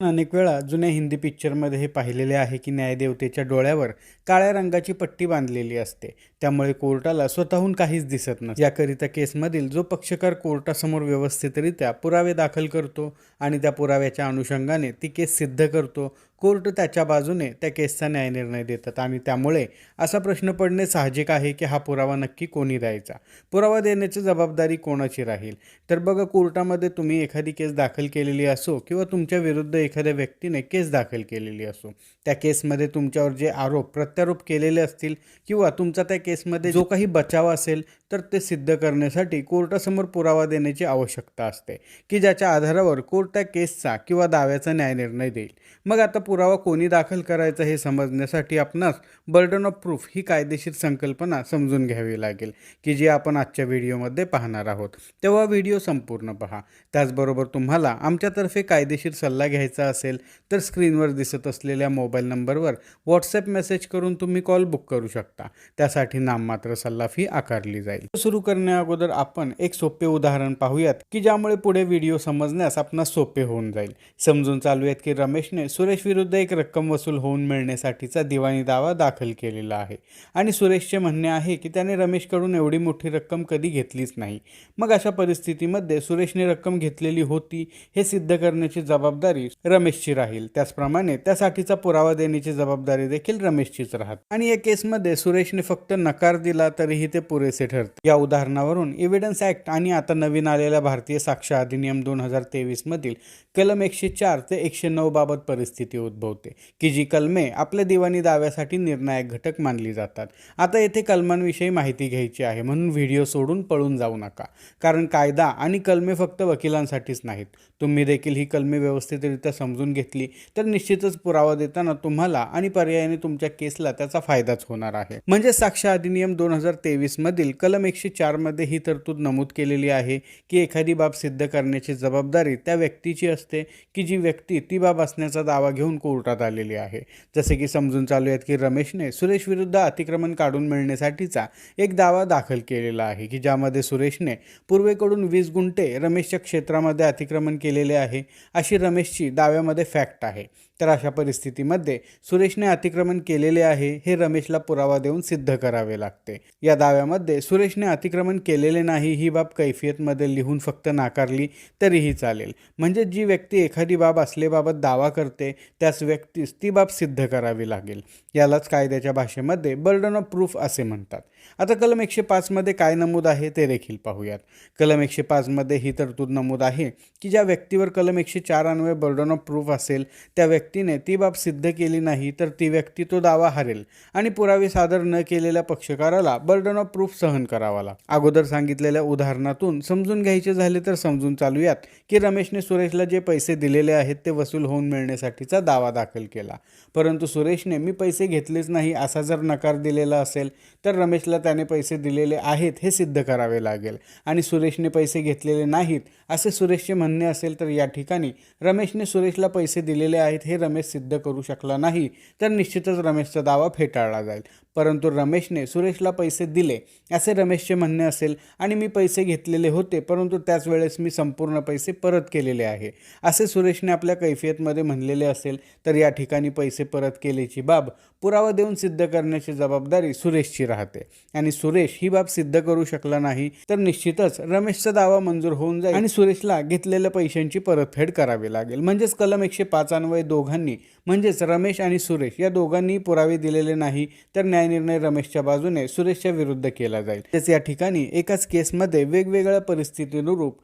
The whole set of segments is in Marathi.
अनेक वेळा जुन्या हिंदी पिक्चरमध्ये हे पाहिलेले आहे की न्यायदेवतेच्या डोळ्यावर काळ्या रंगाची पट्टी बांधलेली असते. त्यामुळे कोर्टाला स्वतःहून काहीच दिसत नसते. याकरिता केसमधील जो पक्षकार कोर्टासमोर व्यवस्थितरित्या पुरावे दाखल करतो आणि त्या पुराव्याच्या अनुषंगाने ती केस सिद्ध करतो कोर्ट त्याच्या बाजूने त्या केसचा न्यायनिर्णय देतात. आणि त्यामुळे असा प्रश्न पडणे साहजिक आहे की हा पुरावा नक्की कोणी द्यायचा? पुरावा देण्याची जबाबदारी कोणाची राहील? तर बघा कोर्टामध्ये तुम्ही एखादी केस दाखल केलेली असो किंवा तुमच्या विरुद्ध एखाद्या व्यक्तीने केस दाखल केलेली असो त्या केसमध्ये तुमच्यावर जे आरोप प्रत्यारोप केलेले असतील किंवा तुमचा त्या केसमध्ये जो काही बचाव असेल तर ते सिद्ध करण्यासाठी कोर्टासमोर पुरावा देण्याची आवश्यकता असते की ज्याच्या आधारावर कोर्ट त्या केसचा किंवा दाव्याचा न्यायनिर्णय देईल. मग आता पुरावा कोणी दाखल करायचा हे समजण्यासाठी आपणास बर्डन ऑफ प्रूफ ही कायदेशीर संकल्पना समजून घ्यावी लागेल की जी आपण आजच्या व्हिडिओमध्ये पाहणार आहोत. तेव्हा व्हिडिओ संपूर्ण पहा. त्याचबरोबर तुम्हाला आमच्यातर्फे कायदेशीर सल्ला घ्यायचा असेल तर स्क्रीनवर दिसत असलेल्या मोबाईल नंबरवर व्हॉट्सॲप मेसेज करून तुम्ही कॉल बुक करू शकता. त्यासाठी नाममात्र सल्ला फी आकारली जाईल. सुरू करण्या अगोदर आपण एक सोपे उदाहरण पाहूयात की ज्यामुळे पुढे व्हिडिओ समजण्यास आपणास सोपे होऊन जाईल. समजून चालू आहेत की रमेशने सुरेश विरुद्ध एक रक्कम वसूल होऊन मिळण्यासाठीचा दिवाणी दावा दाखल केलेला आहे. आणि सुरेशचे म्हणणे आहे की त्याने रमेशकडून एवढी मोठी रक्कम कधी घेतलीच नाही. मग अशा परिस्थितीमध्ये सुरेशने रक्कम घेतलेली होती हे सिद्ध करण्याची जबाबदारी रमेशची राहील. त्याचप्रमाणे त्यासाठीचा पुरावा देण्याची जबाबदारी देखील रमेशचीच राहत. आणि या केसमध्ये सुरेशने फक्त नकार दिला तरीही ते पुरेसे ठरते. या उदाहरणावरून एव्हिडन्स ऍक्ट आणि आता नवीन आलेल्या भारतीय साक्ष अधिनियम दोन हजार तेवीस मधील कलम एकशे चार ते एकशे नऊ बाबत परिस्थिती उद्भवते की जी कलमे आपल्या दिवाणी दाव्यासाठी निर्णायक घटक मानली जातात. आता येथे कलमांविषयी माहिती घ्यायची आहे म्हणून व्हिडिओ सोडून पळून जाऊ नका कारण कायदा आणि कलमे फक्त वकिलांसाठीच नाहीत. तुम्ही देखील ही कलमे व्यवस्थितरित्या समजून घेतली तर निश्चितच पुरावा देताना तुम्हाला आणि पर्यायाने तुमच्या केसला त्याचा फायदाच होणार आहे. म्हणजे साक्ष अधिनियम दोन हजार तेवीसमधील कलम एकशे चारमध्ये ही तरतूद नमूद केलेली आहे की एखादी बाब सिद्ध करण्याची जबाबदारी त्या व्यक्तीची असते की जी व्यक्ती ती बाब असण्याचा दावा घेऊन कोर्टात आलेली आहे. जसे की समजून चालू आहेत की रमेशने सुरेश विरुद्ध अतिक्रमण काढून मिळण्यासाठीचा एक दावा दाखल केलेला आहे की ज्यामध्ये सुरेशने पूर्वेकडून वीस गुंठे रमेशच्या क्षेत्रामध्ये अतिक्रमण केलेले आहे अशी रमेशची दाव्यामध्ये फॅक्ट आहे. तर अशा परिस्थितीमध्ये सुरेशने अतिक्रमण केलेले आहे हे रमेशला पुरावा देऊन सिद्ध करावे लागते. या दाव्यामध्ये सुरेशने अतिक्रमण केलेले नाही ही बाब कैफियतमध्ये लिहून फक्त नाकारली तरीही चालेल. म्हणजे जी व्यक्ती एखादी बाब असलेबाबत दावा करते त्याच व्यक्तीस ती बाब सिद्ध करावी लागेल. यालाच कायद्याच्या भाषेमध्ये बर्डन ऑफ प्रूफ असे म्हणतात. आता कलम एकशे पाचमध्ये काय नमूद आहे ते देखील पाहूयात. कलम एकशे पाचमध्ये ही तरतूद नमूद आहे की ज्या व्यक्तीवर कलम एकशे चार अन्वये बर्डन ऑफ प्रूफ असेल त्या व्यक्ती व्यक्तीने ती बाब सिद्ध केली नाही तर ती व्यक्ती तो दावा हरेल आणि पुरावे सादर न केलेल्या पक्षकाराला बर्डन ऑफ प्रूफ सहन करावा लागतो अगोदर सांगितलेल्या उदाहरणातून समजून घ्यायचे झाले तर समजून चालूयात की रमेशने सुरेशला जे पैसे दिलेले आहेत ते वसूल होऊन मिळण्यासाठीचा दावा दाखल केला. परंतु सुरेशने मी पैसे घेतलेच नाही असा जर नकार दिलेला असेल तर रमेशला त्याने पैसे दिलेले आहेत हे सिद्ध करावे लागेल. आणि सुरेशने पैसे घेतलेले नाहीत असे सुरेशचे म्हणणे असेल तर या ठिकाणी रमेशने सुरेशला पैसे दिलेले आहेत हे रमेश सिद्ध करू शकला नाही तर निश्चितच रमेशचा दावा फेटाळला जाईल. परंतु रमेशने सुरेशला पैसे दिले असे रमेशचे म्हणणे असेल आणि मी पैसे घेतलेले होते परंतु त्याच वेळेस मी संपूर्ण पैसे परत केलेले आहे. असे सुरेशने आपल्या कैफियतमध्ये म्हणलेले असेल तर या ठिकाणी पैसे परत केल्याची बाब पुरावा देऊन सिद्ध करण्याची जबाबदारी सुरेशची राहते. आणि सुरेश ही बाब सिद्ध करू शकला नाही तर निश्चितच रमेशचा दावा मंजूर होऊन जाईल आणि सुरेशला घेतलेल्या पैशांची परतफेड करावी लागेल. म्हणजेच कलम एकशे पाच अन्वये दोघांनी म्हणजेच रमेश आणि सुरेश या दोघांनी पुरावे दिलेले नाही तर न्यायनिर्णय रमेशच्या बाजूने सुरेशच्या विरुद्ध केला जाईल. त्याच या ठिकाणी एकाच केसमध्ये वेगवेगळ्या परिस्थितीनुरूप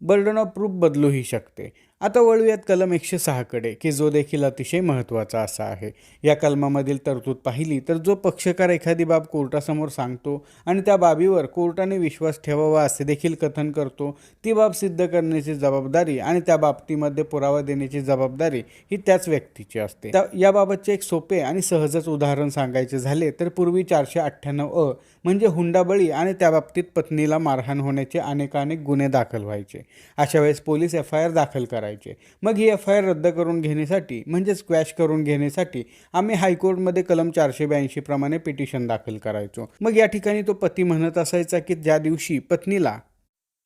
बर्डन ऑफ प्रूफ बदलूही शकते. आता वळूयात कलम एकशे सहाकडे की जो देखील अतिशय महत्त्वाचा असा आहे. या कलमामधील तरतूद पाहिली तर जो पक्षकार एखादी बाब कोर्टासमोर सांगतो आणि त्या बाबीवर कोर्टाने विश्वास ठेवावा असे देखील कथन करतो ती बाब सिद्ध करण्याची जबाबदारी आणि त्या बाबतीमध्ये पुरावा देण्याची जबाबदारी ही त्याच व्यक्तीची असते. त्या याबाबतचे एक सोपे आणि सहजच उदाहरण सांगायचे झाले तर पूर्वी चारशे अठ्ठ्याण्णव अ म्हणजे हुंडाबळी आणि त्या बाबतीत पत्नीला मारहाण होण्याचे अनेकानेक गुन्हे दाखल व्हायचे. अशा वेळेस पोलीस एफ आय आर दाखल करायचे. मग ही एफ आय आर रद्द करून घेण्यासाठी म्हणजे स्क्वॅश करून घेण्यासाठी आम्ही हायकोर्टमध्ये कलम चारशे ब्याऐंशी प्रमाणे पिटिशन दाखल करायचो. मग या ठिकाणी तो पती म्हणत असायचा की ज्या दिवशी पत्नीला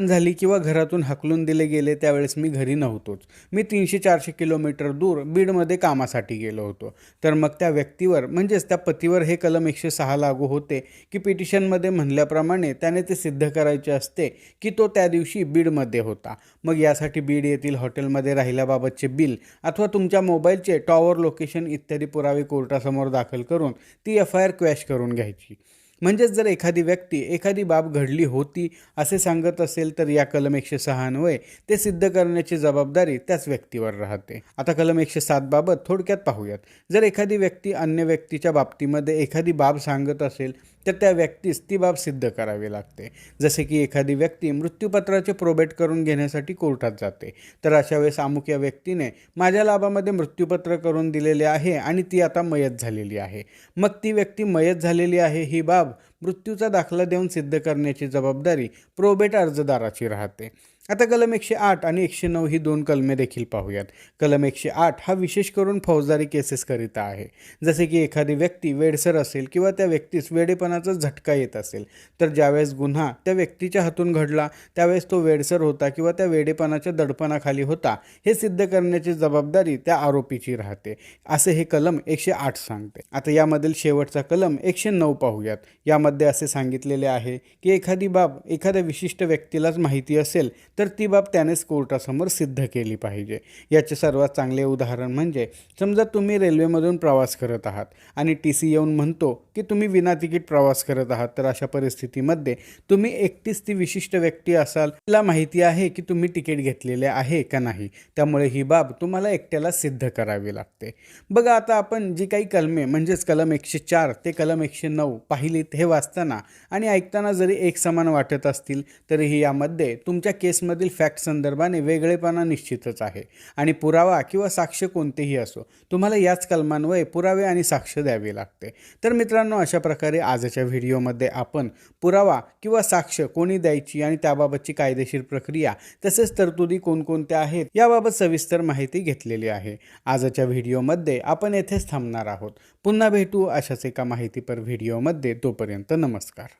झाली किंवा घरातून हाकलून दिले गेले त्यावेळेस मी घरी नव्हतोच. मी तीनशे चारशे किलोमीटर दूर बीडमध्ये कामासाठी गेलो होतो. तर मग त्या व्यक्तीवर म्हणजेच त्या पतीवर हे कलम एकशे सहा लागू होते की पिटिशनमध्ये म्हणल्याप्रमाणे त्याने ते सिद्ध करायचे असते की तो त्या दिवशी बीडमध्ये होता. मग यासाठी बीड येथील हॉटेलमध्ये राहिल्याबाबतचे बिल अथवा तुमच्या मोबाईलचे टॉवर लोकेशन इत्यादी पुरावे कोर्टासमोर दाखल करून ती एफ आय आर क्वॅश करून घ्यायची. म्हणजेच जर एखादी व्यक्ती एखादी बाब घडली होती असे सांगत असेल तर या कलम एकशे सहान्वये ते सिद्ध करण्याची जबाबदारी त्याच व्यक्तीवर राहते. आता कलम एकशे सात बाबत थोडक्यात पाहूयात. जर एखादी व्यक्ती अन्य व्यक्तीच्या बाबतीमध्ये एखादी बाब सांगत असेल तर त्या व्यक्तीस ती बाब सिद्ध करावी लागते. जसे की एखादी व्यक्ती मृत्यूपत्राचे प्रोबेट करून घेण्यासाठी कोर्टात जाते. तर अशा वेळेस अमुक या व्यक्तीने माझ्या लाभामध्ये मृत्यूपत्र करून दिलेले आहे आणि ती आता मयत झालेली आहे. मग ती व्यक्ती मयत झालेली आहे ही बाब मृत्यूचा दाखला देऊन सिद्ध करण्याची जबाबदारी प्रोबेट अर्जदाराची राहते. आता कलम एकशे आठ आणि एकशे नऊ ही दोन कलमे देखील पाहूयात. कलम एकशे आठ हा विशेष करून फौजदारी केसेसकरिता आहे. जसे की एखादी व्यक्ती वेडसर असेल किंवा त्या व्यक्तीस वेडेपणाचा झटका येत असेल तर ज्यावेळेस गुन्हा त्या व्यक्तीच्या हातून घडला त्यावेळेस तो वेडसर होता किंवा त्या वेडेपणाच्या दडपणाखाली होता हे सिद्ध करण्याची जबाबदारी त्या आरोपीची राहते. असे हे कलम एकशे आठ सांगते. आता यामधील शेवटचा कलम एकशे नऊ पाहूयात. यामध्ये असे सांगितलेले आहे की एखादी बाब एखाद्या विशिष्ट व्यक्तीलाच माहिती असेल तर ती बाब त्यानेच कोर्टासमोर सिद्ध केली पाहिजे. याचे सर्वात चांगले उदाहरण म्हणजे समजा तुम्ही रेल्वेमधून प्रवास करत आहात आणि टी सी येऊन म्हणतो की तुम्ही विना तिकीट प्रवास करत आहात तर अशा परिस्थितीमध्ये तुम्ही एकटीच ती विशिष्ट व्यक्ती असाल. तिला माहिती आहे की तुम्ही तिकीट घेतलेले आहे का नाही. त्यामुळे ही बाब तुम्हाला एकट्याला सिद्ध करावी लागते. बघा आता आपण जी काही कलमे म्हणजेच कलम एकशे चार ते कलम एकशे नऊ पाहिलीत हे वाचताना आणि ऐकताना जरी एक समान वाटत असतील तरीही यामध्ये तुमच्या केस केसमधील फॅक्ट संदर्भाने वेगळेपणा निश्चितच आहे. आणि पुरावा किंवा साक्ष कोणतेही असो तुम्हाला याच कलमांवर पुरावे आणि साक्ष द्यावे लागते. तर मित्रांनो अशा प्रकारे आजच्या व्हिडिओमध्ये आपण पुरावा किंवा साक्ष कोणी द्यायची आणि त्याबाबतची कायदेशीर प्रक्रिया तसेच तरतुदी कोणकोणत्या आहेत याबाबत सविस्तर माहिती घेतलेली आहे. आजच्या व्हिडिओमध्ये आपण येथेच थांबणार आहोत. पुन्हा भेटू अशाच एका माहितीपर व्हिडिओमध्ये. तोपर्यंत नमस्कार.